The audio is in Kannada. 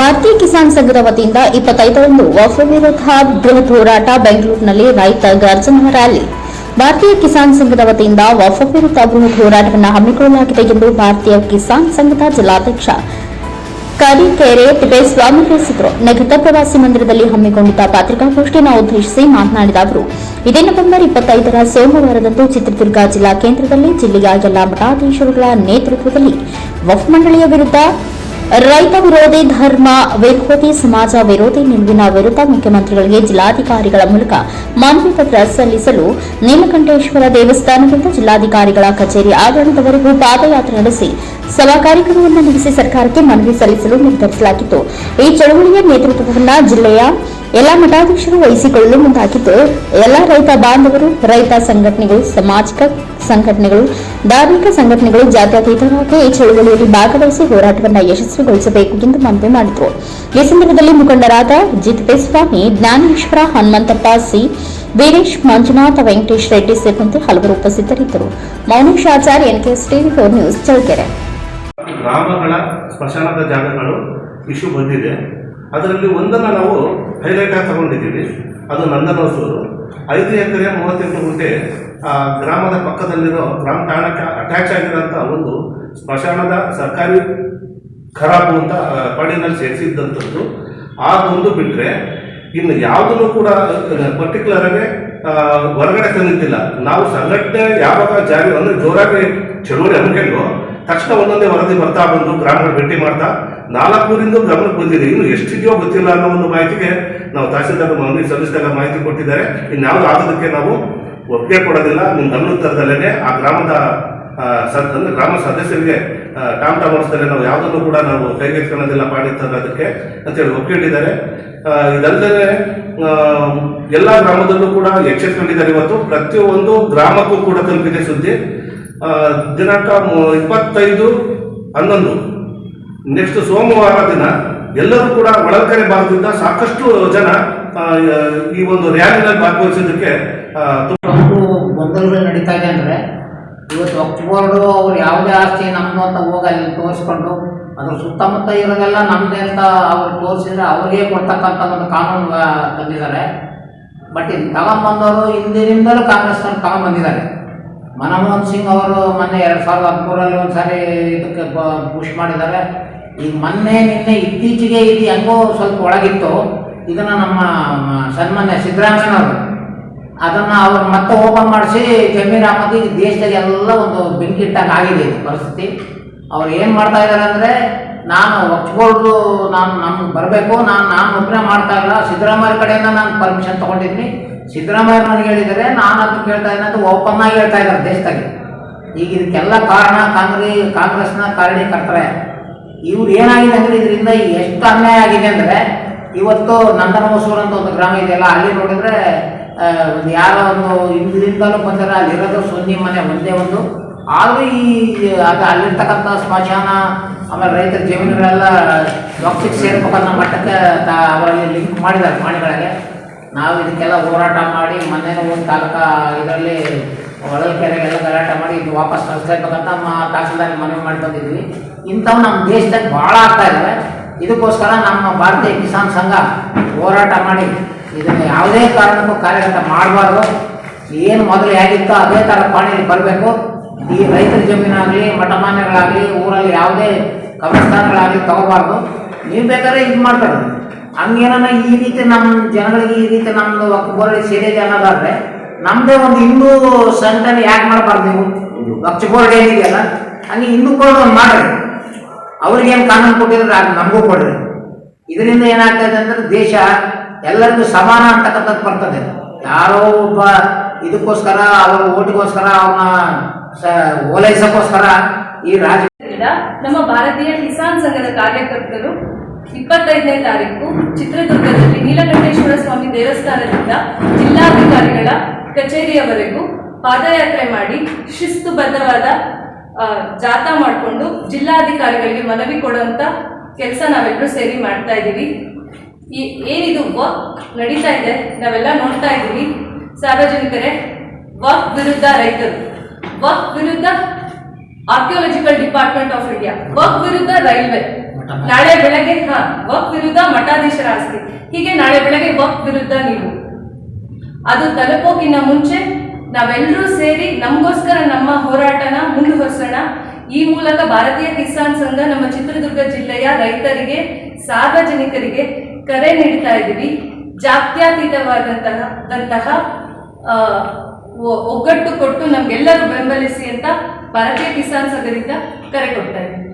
ಭಾರತೀಯ ಕಿಸಾನ್ ಸಂಘದ ವತಿಯಿಂದ ಇಪ್ಪತ್ತೈದರಂದು ವಫ ವಿರುದ್ಧ ಬೃಹತ್ ಹೋರಾಟ ಬೆಂಗಳೂರಿನಲ್ಲಿ ರೈತ ಗರ್ಜನಾ ರ್ಯಾಲಿ. ಭಾರತೀಯ ಕಿಸಾನ್ ಸಂಘದ ವತಿಯಿಂದ ವಫ ವಿರುದ್ಧ ಬೃಹತ್ ಹೋರಾಟವನ್ನು ಹಮ್ಮಿಕೊಳ್ಳಲಾಗಿದೆ ಎಂದು ಭಾರತೀಯ ಕಿಸಾನ್ ಸಂಘದ ಜಿಲ್ಲಾಧ್ಯಕ್ಷ ಕರಿಕೆರೆ ತಿಪ್ಪೇಸ್ವಾಮಿ ತಿಳಿಸಿದರು. ನಗರದ ಪ್ರವಾಸಿ ಮಂದಿರದಲ್ಲಿ ಹಮ್ಮಿಕೊಂಡಿದ್ದ ಪತ್ರಿಕಾಗೋಷ್ಠಿಯನ್ನು ಉದ್ದೇಶಿಸಿ ಮಾತನಾಡಿದ ಅವರು, ಇದೇ ನವೆಂಬರ್ ಇಪ್ಪತ್ತೈದರ ಸೋಮವಾರದಂದು ಚಿತ್ರದುರ್ಗ ಜಿಲ್ಲಾ ಕೇಂದ್ರದಲ್ಲಿ ಜಿಲ್ಲೆಯ ಎಲ್ಲಾ ಮಠಾಧೀಶರುಗಳ ನೇತೃತ್ವದಲ್ಲಿ ವಫ್ ಮಂಡಳಿಯ ವಿರುದ್ಧ ರೈತ ವಿರೋಧಿ ಧರ್ಮ, ವಿರೋಧಿ ಸಮಾಜ, ವಿರೋಧಿ ನಿಲುವಿನ ವಿರುದ್ಧ ಮುಖ್ಯಮಂತ್ರಿಗಳಿಗೆ ಜಿಲ್ಲಾಧಿಕಾರಿಗಳ ಮೂಲಕ ಮನವಿ ಪತ್ರ ಸಲ್ಲಿಸಲು ನೀಲಕಂಠೇಶ್ವರ ದೇವಸ್ಥಾನದಿಂದ ಜಿಲ್ಲಾಧಿಕಾರಿಗಳ ಕಚೇರಿ ಆವರಣದವರೆಗೂ ಪಾದಯಾತ್ರೆ ನಡೆಸಿ ಸಭಾ ಕಾರ್ಯಕ್ರಮವನ್ನು ನಡೆಸಿ ಸರ್ಕಾರಕ್ಕೆ ಮನವಿ ಸಲ್ಲಿಸಲು ನಿರ್ಧರಿಸಲಾಗಿತ್ತು. ಈ ಚಳವಳಿಯ ನೇತೃತ್ವವನ್ನು ಜಿಲ್ಲೆಯ ಎಲ್ಲ ಮಠಾಧೀಶರು ವಹಿಸಿಕೊಳ್ಳಲು ಮುಂದಾಗಿದ್ದು, ಎಲ್ಲ ರೈತ ಬಾಂಧವರು, ರೈತ ಸಂಘಟನೆಗಳು, ಸಾಮಾಜಿಕ ಸಂಘಟನೆಗಳು, ಧಾರ್ಮಿಕ ಸಂಘಟನೆಗಳು ಜಾತ್ಯತೀತವಾಗಿ ಈ ಚಳುವಳಿಯಲ್ಲಿ ಭಾಗವಹಿಸಿ ಹೋರಾಟವನ್ನು ಯಶಸ್ವಿಗೊಳಿಸಬೇಕು ಎಂದು ಮನವಿ ಮಾಡಿದರು. ಈ ಸಂದರ್ಭದಲ್ಲಿ ಮುಖಂಡರಾದ ಜಿತಪೇಸ್ವಾಮಿ ಜ್ಞಾನೇಶ್ವರ ಹನುಮಂತಪ್ಪ ಸಿ, ವೀರೇಶ್ ಮಂಜುನಾಥ ವೆಂಕಟೇಶ್ ರೆಡ್ಡಿ ಸೇರಿದಂತೆ ಹಲವರು ಉಪಸ್ಥಿತರಿದ್ದರು. Mounesh Acharya NKS TV four news Challakere. ಗ್ರಾಮಗಳ ಸ್ಮಶಾನದ ಜಾಗಗಳು ಇಶ್ಯೂ ಬಂದಿದೆ. ಅದರಲ್ಲಿ ಒಂದನ್ನು ನಾವು ಹೈಲೈಟ್ ಆಗಿ ತಗೊಂಡಿದ್ದೀವಿ. ಅದು ನಂದನಹೊಸೂರು ಐದು ಎಕರೆ ಮೂವತ್ತೆಂಟು ಗುಂಟೆ, ಆ, ಗ್ರಾಮದ ಪಕ್ಕದಲ್ಲಿರೋ ಗ್ರಾಮ ಠಾಣಕ್ಕೆ ಅಟ್ಯಾಚ್ ಆಗಿರೋಂಥ ಒಂದು ಸ್ಮಶಾನದ ಸರ್ಕಾರಿ ಖರಾಬು ಅಂತ ಪಾಡಿನಲ್ಲಿ ಸೇರಿಸಿದ್ದಂಥದ್ದು. ಅದೊಂದು ಬಿಟ್ಟರೆ ಇನ್ನು ಯಾವುದನ್ನು ಕೂಡ ಪರ್ಟಿಕ್ಯುಲರ್ ಆಗಿ ಹೊರಗಡೆ ತಂದಿದ್ದಿಲ್ಲ. ನಾವು ಸಂಘಟನೆ ಯಾವಾಗ ಜಾರಿ ಅಂದರೆ ಜೋರಾಗಿ ಚಳುವಳಿ ಹಮ್ಮಿಕೊಂಡು ತಕ್ಷಣ ಒಂದೊಂದೇ ವರದಿ ಬರ್ತಾ ಬಂದು ಗ್ರಾಮಗಳು ಭೇಟಿ ಮಾಡ್ತಾ ನಾಲ್ಕೂರಿಂದ ಗಮನಕ್ಕೆ ಬಂದಿದೆ. ಇನ್ನು ಎಷ್ಟಿದೆಯೋ ಗೊತ್ತಿಲ್ಲ ಅನ್ನೋ ಒಂದು ಮಾಹಿತಿಗೆ ನಾವು ತಹಸೀಲ್ದಾರ್ ಮನವಿ ಸಲ್ಲಿಸಿದಾಗ ಮಾಹಿತಿ ಕೊಟ್ಟಿದ್ದಾರೆ. ಇನ್ಯಾವುದು ಆಗೋದಕ್ಕೆ ನಾವು ಒಪ್ಪಿಗೆ ಕೊಡೋದಿಲ್ಲ. ನಿಮ್ಮ ಗಮನೋತ್ತರದಲ್ಲೇ ತರದಲ್ಲೇ ಆ ಗ್ರಾಮದ ಅಂದ್ರೆ ಗ್ರಾಮ ಸದಸ್ಯರಿಗೆ ಟಾಮ್ ಟಾಮ್ ಅನಿಸ್ತಾರೆ ನಾವು ಯಾವುದನ್ನು ಕೂಡ ನಾವು ಕೈಗೆತ್ಕೊಳ್ಳೋದಿಲ್ಲ ಪಾಡಿ ತರೋದಕ್ಕೆ ಅಂತೇಳಿ ಒಪ್ಪಿಗೆ ಇಟ್ಟಿದ್ದಾರೆ. ಇದಲ್ಲದೆ ಎಲ್ಲ ಗ್ರಾಮದಲ್ಲೂ ಕೂಡ ಎಚ್ಚೆತ್ಕೊಂಡಿದ್ದಾರೆ ಇವತ್ತು. ಪ್ರತಿಯೊಂದು ಗ್ರಾಮಕ್ಕೂ ಕೂಡ ತಲುಪಿದೆ ಸುದ್ದಿ. ದಿನಾಂಕ ಇಪ್ಪತ್ತೈದು ಹನ್ನೊಂದು. ನೆಕ್ಸ್ಟ್ ಸೋಮವಾರ ದಿನ ಎಲ್ಲರೂ ಕೂಡ ಒಳಕರೆ ಭಾಗದಿಂದ ಸಾಕಷ್ಟು ಜನ ಈ ಒಂದು ರ್ಯಾಲಿನಲ್ಲಿ ಒಂದು ಗೊಂದಲಗಳು ನಡೀತಾ ಇದೆ ಅಂದರೆ ಇವತ್ತು ವಕ್ಫ್ ಬೋರ್ಡು ಅವ್ರು ಯಾವುದೇ ಆಸ್ತಿ ನಮ್ಮದು ಅಂತ ಹೋಗಿ ಅಲ್ಲಿ ತೋರಿಸ್ಕೊಂಡು ಅದ್ರ ಸುತ್ತಮುತ್ತ ಇರೋದೆಲ್ಲ ನಮ್ಮದೇ ಅಂತ ಅವ್ರು ತೋರಿಸಿದ್ರೆ ಅವ್ರಿಗೆ ಕೊಡ್ತಕ್ಕಂಥ ಒಂದು ಕಾನೂನು ತಂದಿದ್ದಾರೆ. ಬಟ್ ಇದು ತಗೊಂಬಂದವರು ಹಿಂದಿನಿಂದಲೂ ಕಾಂಗ್ರೆಸ್ನವ್ರು ತಗೊಂಬಂದಿದ್ದಾರೆ ಮನಮೋಹನ್ ಸಿಂಗ್ ಅವರು ಮೊನ್ನೆ ಎರಡು ಸಾವಿರದ ಹದಿಮೂರಲ್ಲಿ ಒಂದು ಸಾರಿ ಇದಕ್ಕೆ ಪುಷ್ ಮಾಡಿದ್ದಾರೆ. ಈಗ ಮೊನ್ನೆ, ನಿನ್ನೆ ಇತ್ತೀಚೆಗೆ ಇದು ಹೆಂಗೋ ಸ್ವಲ್ಪ ಒಳಗಿತ್ತು. ಇದನ್ನು ನಮ್ಮ ಸನ್ಮಾನ್ಯ ಸಿದ್ದರಾಮಯ್ಯನವರು ಅದನ್ನು ಅವ್ರು ಮತ್ತೆ ಓಪನ್ ಮಾಡಿಸಿ ಜಮೀರ್ ಅಹಮದ್ ಈಗ ದೇಶದಲ್ಲಿ ಎಲ್ಲ ಒಂದು ಬೆಂಕಿ ಇಟ್ಟಾಗ ಆಗಿದೆ ಪರಿಸ್ಥಿತಿ. ಅವ್ರು ಏನು ಮಾಡ್ತಾ ಇದ್ದಾರೆ ಅಂದರೆ ನಾನು ಒಪ್ಪಿಕೊಂಡು ನಾನು ನಮ್ಗೆ ಬರಬೇಕು, ನಾನು ನಾನು ಒಬ್ಬನೇ ಮಾಡ್ತಾ ಇಲ್ಲ. ಸಿದ್ದರಾಮಯ್ಯ ಕಡೆಯಿಂದ ನಾನು ಪರ್ಮಿಷನ್ ತೊಗೊಂಡಿದ್ದೀನಿ. ಸಿದ್ದರಾಮಯ್ಯ ನನಗೆ ಹೇಳಿದರೆ ನಾನು ಅದು ಕೇಳ್ತಾ ಇದ್ದೀನಿ ಓಪನ್ ಆಗಿ ಹೇಳ್ತಾ ಇದ್ದಾರೆ ದೇಶದಾಗೆ. ಈಗ ಇದಕ್ಕೆಲ್ಲ ಕಾರಣ ಕಾಂಗ್ರೆ, ಕಾಂಗ್ರೆಸ್ನ ಕಾರಣೀಕರ್ತರೆ ಇವ್ರು ಏನಾಗಿದೆ ಅಂದರೆ ಇದರಿಂದ ಎಷ್ಟು ಅನ್ಯಾಯ ಆಗಿದೆ ಅಂದರೆ, ಇವತ್ತು ನಂದನ ಹೊಸೂರು ಅಂತ ಒಂದು ಗ್ರಾಮ ಇದೆಯಲ್ಲ, ಅಲ್ಲಿ ನೋಡಿದರೆ ಒಂದು ಯಾರೋ ಒಂದು ಹಿಂದಿನಿಂದಲೂ ಬಂದರೆ, ಅಲ್ಲಿರೋದು ಸುನ್ನಿ ಮನೆ, ಒಂದೇ ಒಂದು. ಆದರೂ ಈ, ಅದು ಅಲ್ಲಿರ್ತಕ್ಕಂಥ ಸ್ಮಶಾನ ಆಮೇಲೆ ರೈತರ ಜಮೀನುಗಳೆಲ್ಲ ಡಾಕ್ಟಿಗೆ ಸೇರ್ಬೇಕನ್ನೋ ಮಟ್ಟಕ್ಕೆ ತಾ ಅವರಲ್ಲಿ ಲಿಂಕ್ ಮಾಡಿದ್ದಾರೆ ಪ್ರಾಣಿಗಳಿಗೆ. ನಾವು ಇದಕ್ಕೆಲ್ಲ ಹೋರಾಟ ಮಾಡಿ ಮೊನ್ನೆ ಒಂದು ತಾಲೂಕ ಇದರಲ್ಲಿ ಹೊಳಲ್ಕೆರೆಗೆಲ್ಲ ಹೋರಾಟ ಮಾಡಿ ಇದು ವಾಪಸ್ ಕಳಿಸ್ಲೇಬೇಕಂತ ನಮ್ಮ ತಹಸೀಲ್ದಾರ್ ಮನವಿ ಮಾಡಿ ಬಂದಿದ್ವಿ ಇಂಥವು ನಮ್ಮ ದೇಶದಾಗ ಭಾಳ ಆಗ್ತಾ ಇದೆ. ಇದಕ್ಕೋಸ್ಕರ ನಮ್ಮ ಭಾರತೀಯ ಕಿಸಾನ್ ಸಂಘ ಹೋರಾಟ ಮಾಡಿ ಇದನ್ನು ಯಾವುದೇ ಕಾರಣಕ್ಕೂ ಕಾರ್ಯಗತ ಮಾಡಬಾರ್ದು. ಏನು ಮೊದಲು ಹೇಗಿತ್ತೋ ಅದೇ ಥರ ಪಾಣಿಯಲ್ಲಿ ಬರಬೇಕು. ಈ ರೈತರ ಜಮೀನಾಗಲಿ, ಮಠಮಾನ್ಯಗಳಾಗಲಿ, ಊರಲ್ಲಿ ಯಾವುದೇ ಕಬ್ರಸ್ಥಾನಗಳಾಗಲಿ ತಗೋಬಾರ್ದು. ನೀವು ಬೇಕಾದ್ರೆ ಇದು ಮಾಡ್ತಾರೆ. ಹಂಗೇನ ಈ ರೀತಿ ನಮ್ಮ ಜನಗಳಿಗೆ ಈ ರೀತಿ ನಮ್ಮದು ಒಕ್ಕಬೋರ್ಡ್ ಸೇರಿದೆ ಅನ್ನೋದಾದ್ರೆ ನಮ್ಮದೇ ಒಂದು ಹಿಂದೂ ಸಂಘಟನೆ ಯಾಕೆ ಮಾಡಬಾರ್ದು ನೀವು? ವಕ್ಫ್ ಬೋರ್ಡ್ ಏನಿದೆಯಲ್ಲ, ಹಂಗೆ ಹಿಂದೂ ಒಂದು ಮಾಡ್ರಿ. ಅವ್ರಿಗೇನು ಕಾನೂನು ಕೊಟ್ಟಿದ್ರೆ ಅದು ನಮಗೂ ಕೊಡ್ರಿ. ಇದರಿಂದ ಏನಾಗ್ತದೆ ಅಂದ್ರೆ ದೇಶ ಎಲ್ಲರಿಗೂ ಸಮಾನ ಅಂತಕ್ಕಂಥದ್ದು ಬರ್ತದೆ. ಯಾರೋ ಒಬ್ಬ ಇದಕ್ಕೋಸ್ಕರ, ಅವರ ಓಟಿಗೋಸ್ಕರ ಅವನ ಓಲೈಸಕ್ಕೋಸ್ಕರ ಈ ರಾಜ ನಮ್ಮ ಭಾರತೀಯ ಕಿಸಾನ್ ಸಂಘದ ಕಾರ್ಯಕರ್ತರು ಇಪ್ಪತ್ತೈದನೇ ತಾರೀಕು ಚಿತ್ರದುರ್ಗದಲ್ಲಿ ನೀಲಕಂಠೇಶ್ವರ ಸ್ವಾಮಿ ದೇವಸ್ಥಾನದಿಂದ ಜಿಲ್ಲಾಧಿಕಾರಿಗಳ ಕಚೇರಿಯವರೆಗೂ ಪಾದಯಾತ್ರೆ ಮಾಡಿ ಶಿಸ್ತುಬದ್ಧವಾದ ಜಾಥಾ ಮಾಡಿಕೊಂಡು ಜಿಲ್ಲಾಧಿಕಾರಿಗಳಿಗೆ ಮನವಿ ಕೊಡುವಂತ ಕೆಲಸ ನಾವೆಲ್ಲರೂ ಸೇರಿ ಮಾಡ್ತಾ ಇದ್ದೀವಿ. ಈ, ಏನಿದು ವರ್ಕ್ ನಡೀತಾ ಇದೆ, ನಾವೆಲ್ಲ ನೋಡ್ತಾ ಇದ್ದೀವಿ. ಸಾರ್ವಜನಿಕರೇ ವರ್ಕ್ ವಿರುದ್ಧ ರೈತರು. ವರ್ಕ್ ವಿರುದ್ಧ archaeological department of India work ವಿರುದ್ಧ ರೈಲ್ವೆ ನಾಳೆ ಬೆಳಗ್ಗೆ ವರ್ಕ್ ವಿರುದ್ಧ ಮಠಾಧೀಶರ ಆಸ್ತಿ ಹೀಗೆ ನಾಳೆ ಬೆಳಗ್ಗೆ ವರ್ಕ್ ವಿರುದ್ಧ ನೀವು. ಅದು ತಲುಪೋಕಿನ್ನ ಮುಂಚೆ ನಾವೆಲ್ಲರೂ ಸೇರಿ ನಮಗೋಸ್ಕರ ನಮ್ಮ ಹೋರಾಟನ ಮುಂದುವರಿಸೋಣ. ಈ ಮೂಲಕ ಭಾರತೀಯ ಕಿಸಾನ್ ಸಂಘ ನಮ್ಮ ಚಿತ್ರದುರ್ಗ ಜಿಲ್ಲೆಯ ರೈತರಿಗೆ ಸಾರ್ವಜನಿಕರಿಗೆ ಕರೆ ನೀಡ್ತಾ ಇದ್ದೀವಿ. ಜಾತ್ಯತೀತವಾದಂತಹ ದಂತಹ ಒಗ್ಗಟ್ಟು ಕೊಟ್ಟು ನಮ್ಗೆಲ್ಲರೂ ಬೆಂಬಲಿಸಿ ಅಂತ ಭಾರತೀಯ ಕಿಸಾನ್ ಸಂಘದಿಂದ ಕರೆ ಕೊಡ್ತಾ ಇದ್ದೀವಿ